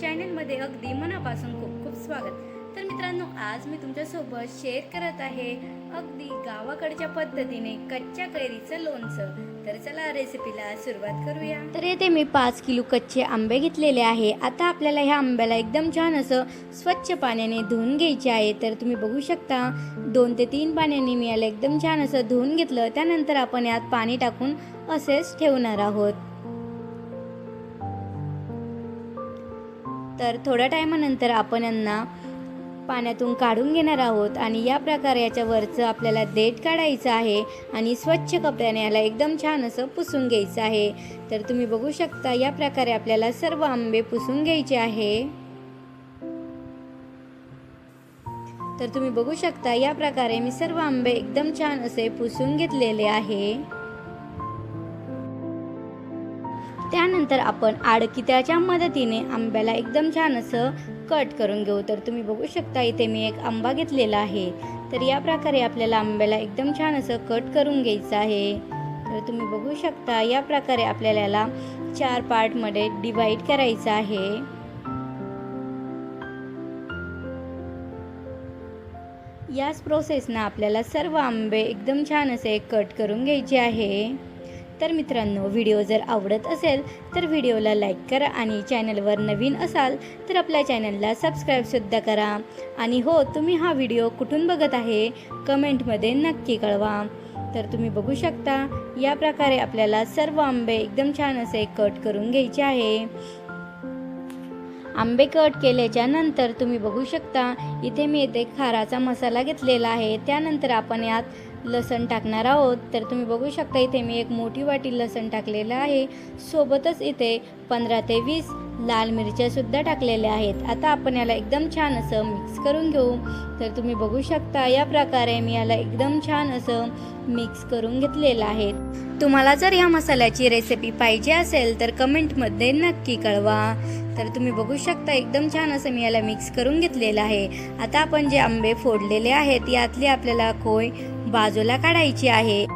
चॅनलमध्ये अगदी मनापासून खूप खूप स्वागत. तर मित्रांनो आज मी तुमच्यासोबत शेअर करत आहे अगदी गावाकडच्या पद्धतीने कच्च्या कैरीचं लोणचं. तर चला रेसिपीला सुरुवात करूया. तर येथे मी पाच किलो कच्चे आंबे घेतलेले आहे. आता आपल्याला ह्या आंब्याला एकदम छान असं स्वच्छ पाण्याने धुवून घ्यायचे आहे. तर तुम्ही बघू शकता दोन ते तीन पाण्याने मी याला एकदम छान असं धुवून घेतलं. त्यानंतर आपण यात पाणी टाकून असेच ठेवणार आहोत. तर थोड्या टायमानंतर आपण यांना पाण्यातून काढून घेणार आहोत आणि या प्रकारे याच्या वरचं आपल्याला देठ काढायचं आहे आणि स्वच्छ कपड्याने याला एकदम छान असं पुसून घ्यायचं आहे. तर तुम्ही बघू शकता या प्रकारे आपल्याला सर्व आंबे पुसून घ्यायचे आहे. तर तुम्ही बघू शकता या प्रकारे मी सर्व आंबे एकदम छान असे पुसून घेतलेले आहे. त्यानंतर आपण आडकित्याच्या मदतीने आंब्याला एकदम छान असं कट करून घेऊ. तर तुम्ही बघू शकता इथे मी एक आंबा घेतलेला आहे. तर या प्रकारे आपल्याला आंब्याला एकदम छान असं कट करून घ्यायचं आहे. तर तुम्ही बघू शकता या प्रकारे आपल्याला याला चार पार्टमध्ये डिवाईड करायचं आहे. याच प्रोसेसनं आपल्याला सर्व आंबे एकदम छान असे कट करून घ्यायचे आहे. तर मित्रांनो व्हिडिओ जर आवडत असेल तर व्हिडिओला लाईक करा आणि चॅनलवर नवीन असाल तर आपल्या चॅनलला सबस्क्राईबसुद्धा करा. आणि हो तुम्ही हा व्हिडिओ कुठून बघत आहे कमेंटमध्ये नक्की कळवा. तर तुम्ही बघू शकता या प्रकारे आपल्याला सर्व आंबे एकदम छान असे कट करून घ्यायचे आहे. आंबे कट केल्याच्यानंतर तुम्ही बघू शकता इथे मी इथे खाराचा मसाला घेतलेला आहे. त्यानंतर आपण यात लसण टाकणार आहोत. तर तुम्ही बघू शकता इथे मी एक मोठी वाटी लसण टाकलेलं आहे. सोबतच इथे पंधरा ते वीस लाल मिरच्या सुद्धा टाकलेल्या आहेत. आता आपण याला एकदम छान असं मिक्स करून घेऊ. तर तुम्ही बघू शकता या प्रकारे मी याला एकदम छान असं मिक्स करून घेतलेलं आहे. तुम्हाला जर या मसाल्याची रेसिपी पाहिजे असेल तर कमेंटमध्ये नक्की कळवा. तर तुम्ही बघू शकता एकदम छान असं मी याला मिक्स करून घेतलेलं आहे. आता आपण जे आंबे फोडलेले आहेत यातली आपल्याला कोय बाजूला काढायची आहे.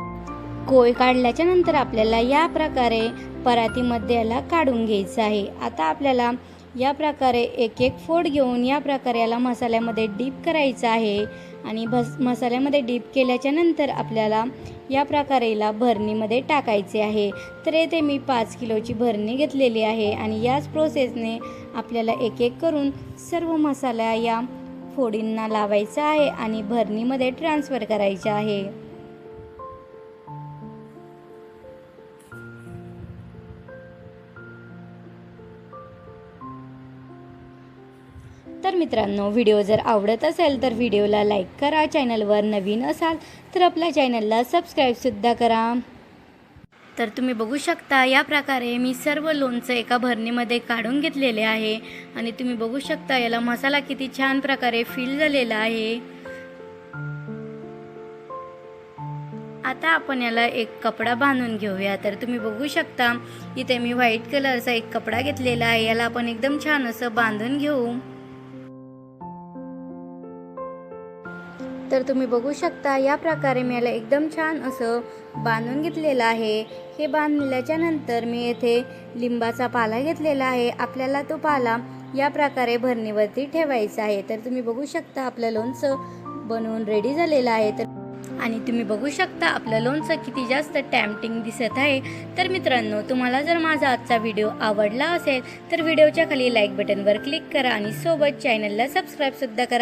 कोय काढल्याच्या नंतर आपल्याला या प्रकारे परातीमध्ये याला काढून घ्यायचं आहे. आता आपल्याला या प्रकारे एक एक फोड घेऊन या प्रकारे याला मसाल्यामध्ये डीप करायचं आहे. आणि भस मसाल्यामध्ये डीप केल्याच्यानंतर आपल्याला या प्रकारेला भरणीमध्ये टाकायचे आहे. तर येथे मी पाच किलोची भरणी घेतलेली आहे. आणि याच प्रोसेसने आपल्याला एक एक करून सर्व मसाला या फोडींना लावायचा आहे आणि भरणीमध्ये ट्रान्सफर करायचे आहे. तर मित्रांनो व्हिडिओ जर आवडत असेल तर व्हिडिओला लाईक करा चॅनलवर नवीन असाल तर आपल्या चॅनलला सबस्क्राईबसुद्धा करा. तर तुम्ही बघू शकता या प्रकारे मी सर्व लोणचं एका भरणीमध्ये काढून घेतलेले आहे. आणि तुम्ही बघू शकता याला मसाला किती छान प्रकारे फिल झालेला आहे. आता आपण याला एक कपडा बांधून घेऊया. तर तुम्ही बघू शकता इथे मी व्हाईट कलरचा एक कपडा घेतलेला आहे. याला आपण एकदम छान असं बांधून घेऊ. तर तुम्ही बघू शकता या प्रकारे मी याला एकदम छान असं बांधून घेतलेलं आहे. हे बांधल्याच्या नंतर मी येथे लिंबाचा पाला घेतलेला आहे. आपल्याला तो पाला या प्रकारे भरणीवरती ठेवायचा आहे. तर तुम्ही बघू शकता आपलं लोणचं बनवून रेडी झालेलं आहे. तर आणि तुम्ही बघू शकता आपलं लोणचं किती जास्त टॅम्पटिंग दिसत आहे. तर मित्रांनो तुम्हाला जर माझा आजचा व्हिडिओ आवडला असेल तर व्हिडिओच्या खाली लाईक बटनवर क्लिक करा आणि सोबत चॅनलला सबस्क्राईबसुद्धा करा.